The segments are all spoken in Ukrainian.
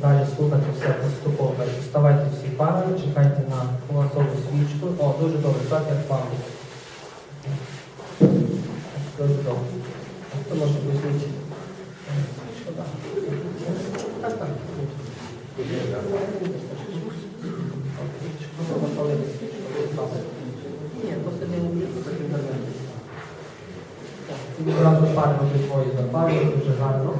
Далі слухати все поступово. Вставайте всі парами, чекайте на голосову свічку. О, дуже добре, так як вам. Дуже добре. Хто може пояснити? Свічку, так. Так, так. Ні, посидимо влітку, так і вернемо. Так, пари двоє запалюють, дуже гарно.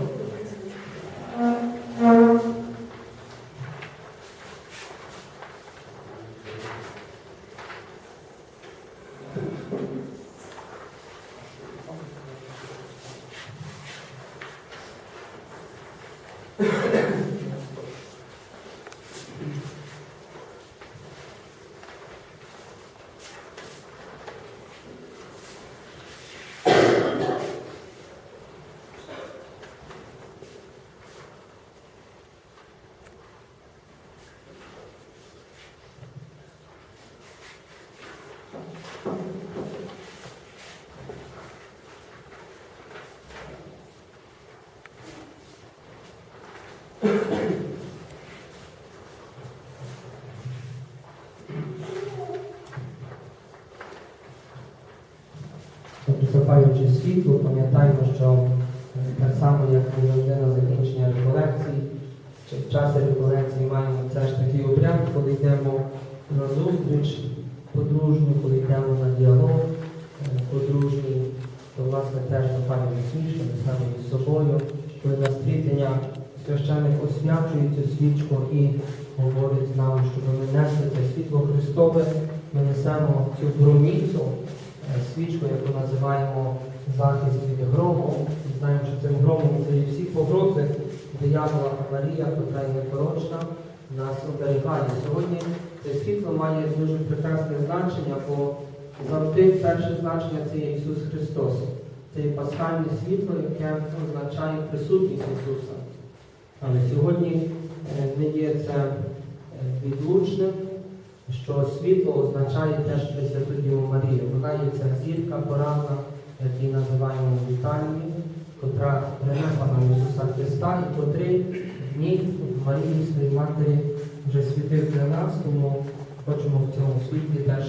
Тобто, світло, пам'ятаємо, що так само, як ми завжди на закінчення реколекцій, чи в часі реколекції маємо це ж такий обряд, коли йдемо на зустріч подружню, коли йдемо на діалог е, подружній, то власне теж запалюємо свічку, ми саме із собою, коли на священник освячує цю свічку і говорить нам, щоб ми несли це світло Христове, ми несемо цю громіцю, е, свічку, яку називаємо захист від грому. І Знаємо, що цим громом це всі погрози диявола Марія, котра є непорочна, нас оберігає. Сьогодні це світло має дуже прекрасне значення, бо завжди перше значення це є Ісус Христос. Це є пасхальне світло, яке означає присутність Ісуса. Але сьогодні е, не є це е, відлучним, що світло означає теж Пресвяту Діву Марію. Вона є ця зірка поранна, як її називаємо в котра принесла нам Ісуса Христа і котрий в ній, Марії, своїй матері, вже світив для нас, тому хочемо в цьому світлі теж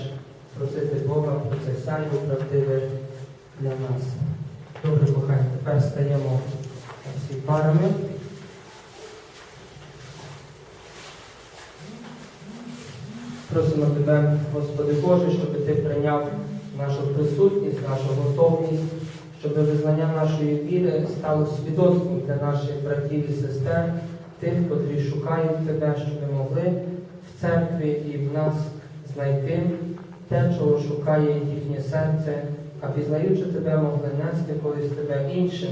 просити Бога про це сяйво правдиве для нас. Добре, кохані, тепер стаємо всі парами. Просимо Тебе, Господи Боже, щоб Ти прийняв нашу присутність, нашу готовність, щоб визнання нашої віри стало свідоцтвом для наших братів і сестер, тих, котрі шукають Тебе, щоб ми могли в церкві і в нас знайти те, чого шукає їхнє серце, а пізнаючи Тебе, могли нести колись Тебе іншим,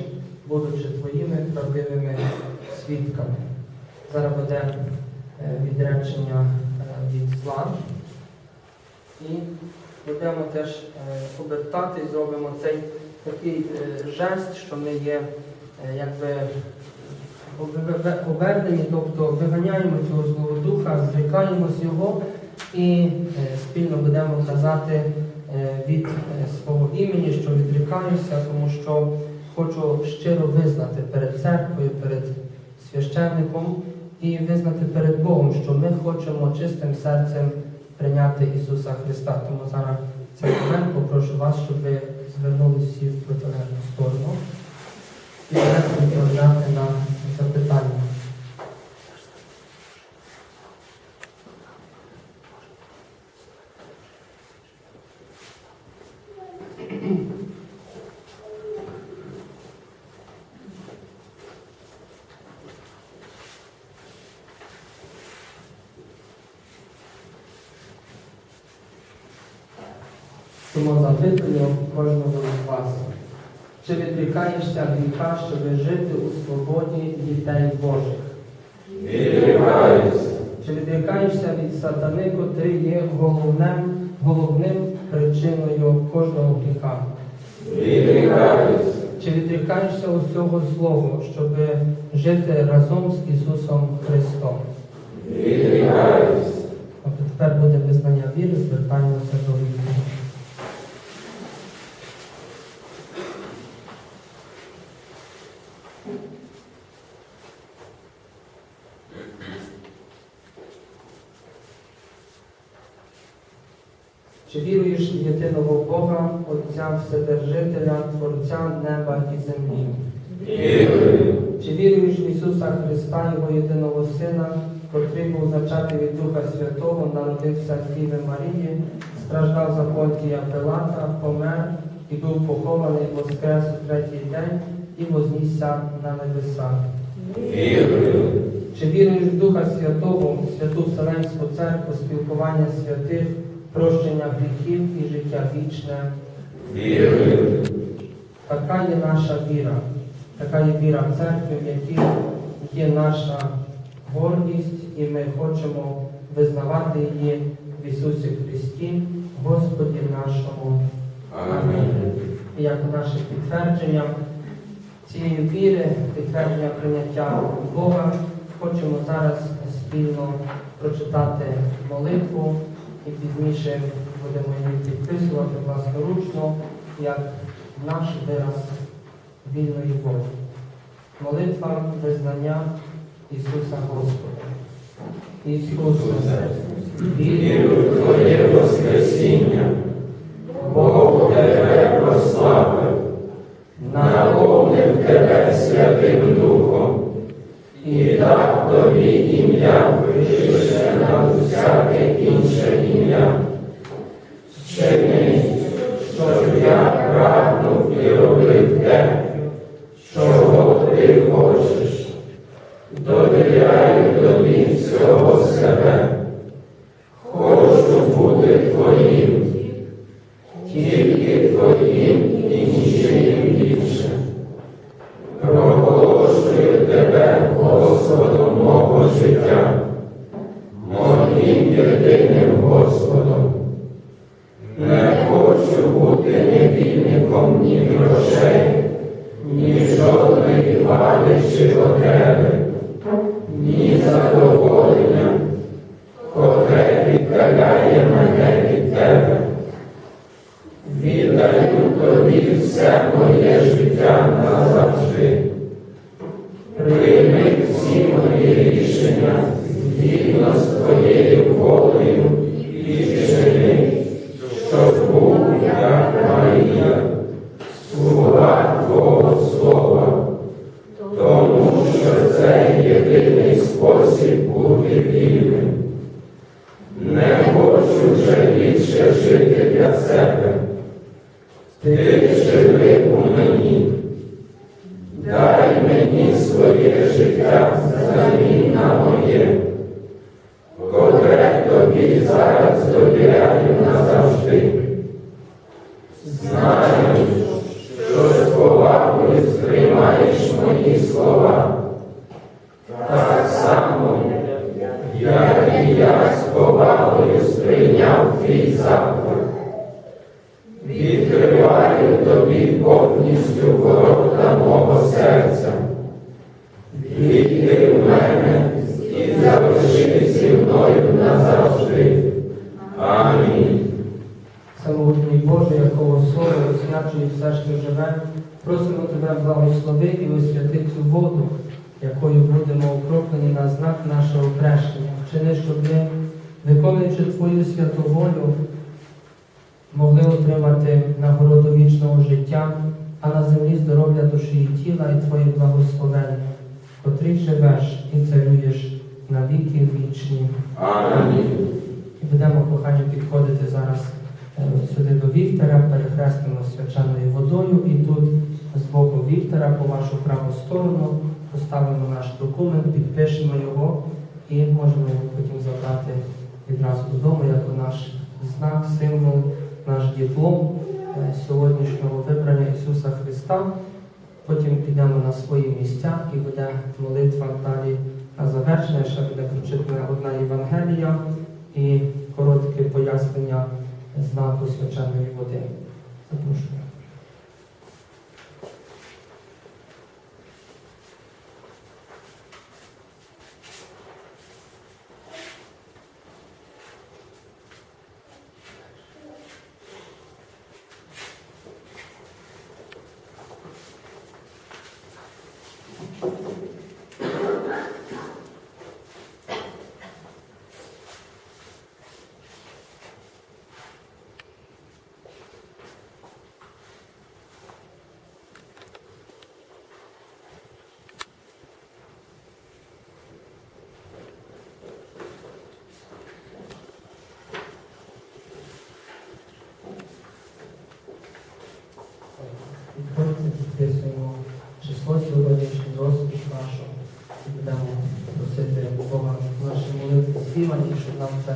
будучи Твоїми правдивими свідками. Зараз буде е, відречення зла. І будемо теж е, обертати, зробимо цей такий е, жест, що ми є е, якби обе- обе- обернені, тобто виганяємо цього злого духа, зрікаємось його і спільно будемо казати від свого імені, що відрікаюся, тому що хочу щиро визнати перед церквою, перед священником і визнати перед Богом, що ми хочемо чистим серцем прийняти Ісуса Христа. Тому зараз цей момент попрошу вас, щоб ви звернулися в протилежну сторону і будете відповідати на запитання. Тому запитую кожного з вас. Чи відрікаєшся гріха, щоб жити у свободі дітей Божих? Відрікаюсь, Чи відрікаєшся від сатани, котрий є головним, головним причиною кожного гріха? відрікаюсь, Чи відрікаєшся усього злого, щоб жити разом з Ісусом Христом? відрікаюсь, От тепер буде визнання віри, звертаємося до віри. Чи віруєш в єдиного Бога, Отця Вседержителя, Творця неба і землі? Вірую. Чи віруєш в Ісуса Христа, Його єдиного Сина, котрий був зачатий від Духа Святого, народився з Діви Марії, страждав за Понтія Пилата, помер і був похований воскрес у третій день і вознісся на небеса? Вірую. Чи віруєш в Духа Святого, святу Вселенську Церкву, спілкування святих, прощення гріхів і життя вічне? Вірую. Така є наша віра, така є віра церкви, в якій є наша гордість, і ми хочемо визнавати її в Ісусі Христі, Господі нашому. Амінь. І як наше підтвердження цієї віри, підтвердження прийняття Бога, хочемо зараз спільно прочитати молитву і пізніше будемо її підписувати власноручно, як наш вираз вільної волі. Молитва визнання Ісуса Господа. Ісусе, Вірю в Твоє Воскресіння. Бог тебе прославив, наповнив тебе Святим Духом і дав тобі ім'я вище над всяке інше ти хочеш. Довіряю тобі всього себе. І зі мною назавжди. Амінь. Самогутній Боже, якого слово освячує все, що живе, просимо Тебе благослови і освяти цю воду, якою будемо окроплені на знак нашого хрещення. Вчини, щоб ми, виконуючи Твою святу волю, могли отримати нагороду вічного життя, а на землі здоров'я душі і тіла і Твоє благословення, котрий живеш і царюєш на віки вічні. Амінь. І будемо кохання підходити зараз е, сюди до вівтара, перехрестимо свяченою водою і тут з боку вівтара по вашу праву сторону поставимо наш документ, підпишемо його і можемо його потім забрати відразу додому, як наш знак, символ, наш диплом е, сьогоднішнього вибрання Ісуса Христа. Потім підемо на свої місця і буде молитва далі на завершення. Ще буде прочитана одна Євангелія і коротке пояснення знаку свяченої води. Запрошую. Підписуємо число сьогоднішній розпис нашого І будемо просити Бога в нашій молитві співаті, щоб нам це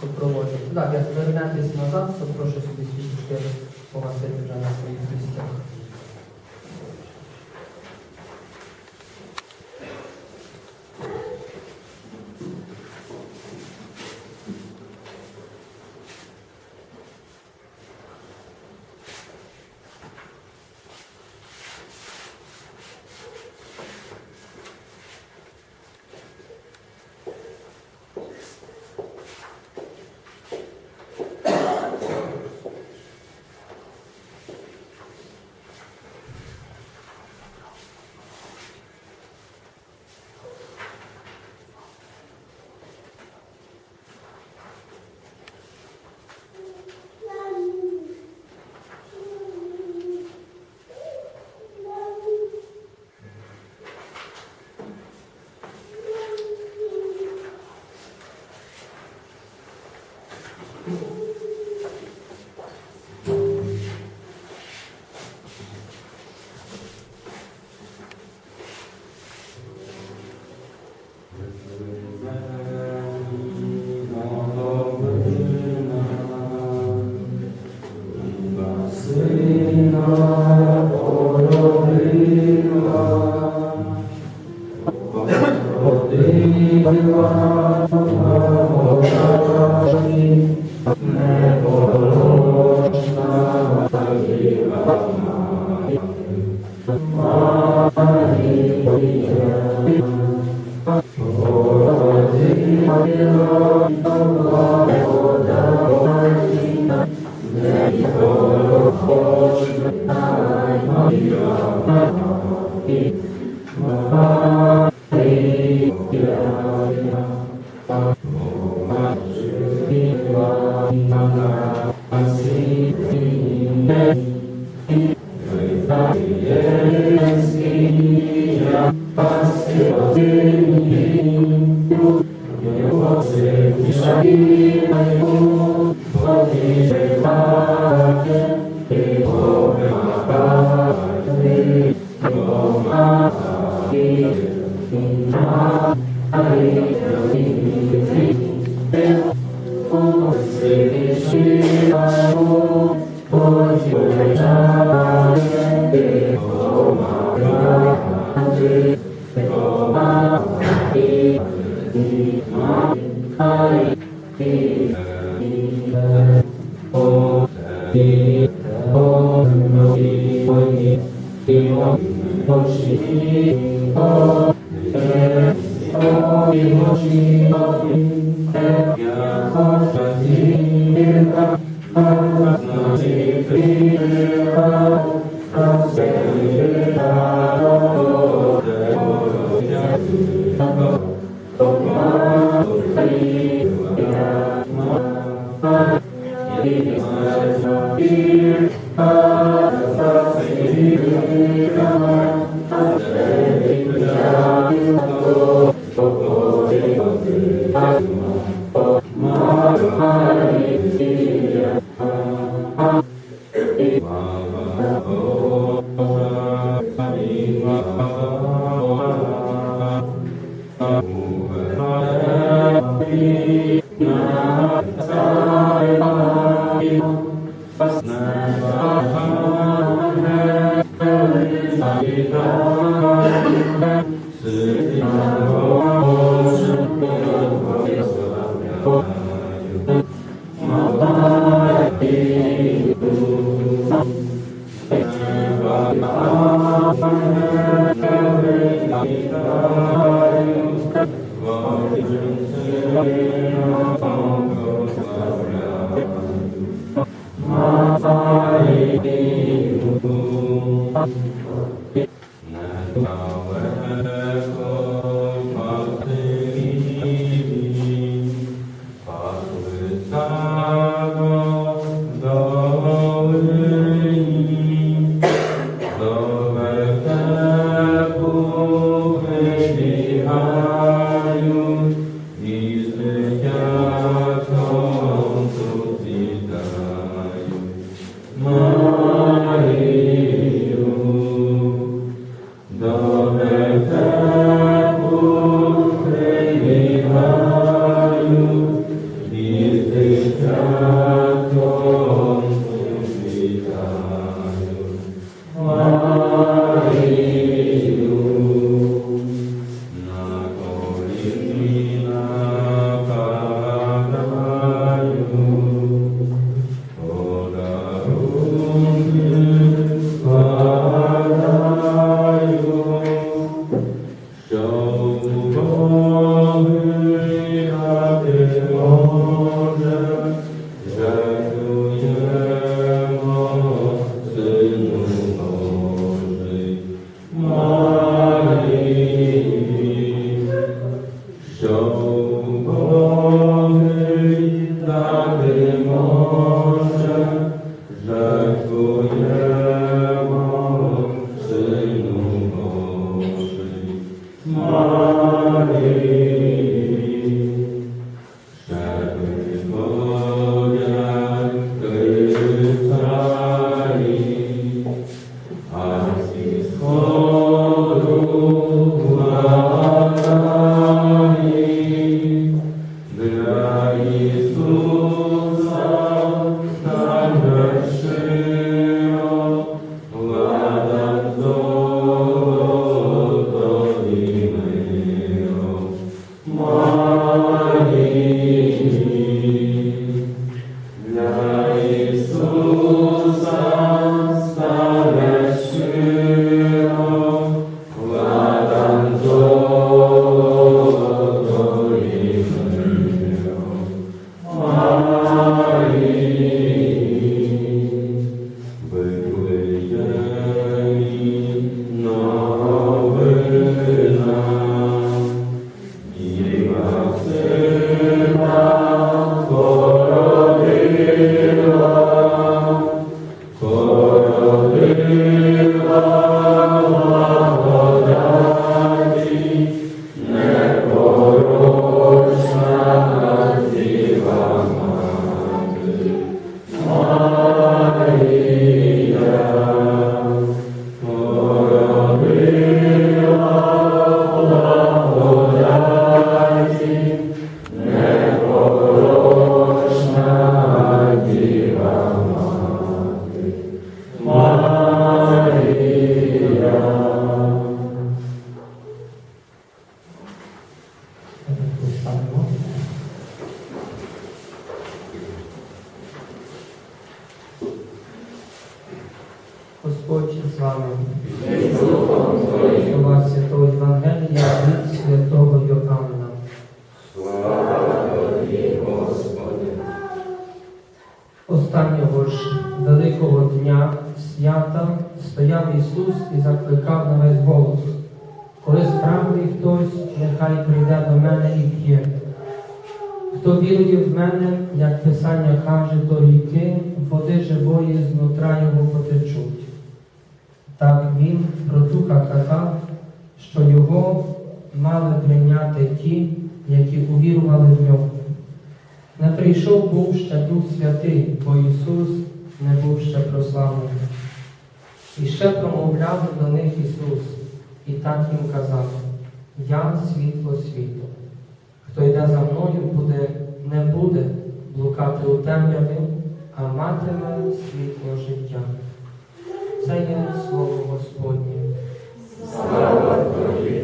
супроводити. Так, як вернетесь назад, то прошу собі свічки погасити вже на своїх місцях. Hallelujah. Om my Shivaya. 이것이 이것이 Життя породила Поставимо. Господь з вами. Слова Святого Євангелія від Святого Йоанна. Останнього ж великого дня свята стояв Ісус і закликав на весь голос. Коли справді хтось, нехай прийде до мене і п'є. В мене, як Писання каже, то ріки води живої знутра його потечуть. Так він про духа казав, що його мали прийняти ті, які увірували в нього. Не прийшов був ще Дух Святий, бо Ісус не був ще прославлений. І ще промовляв до них Ісус, і так їм казав, Я світло світу. Хто йде за мною, буде, не буде блукати у темряві, а матиме світло життя. Це є слово Господнє. Слава Тобі,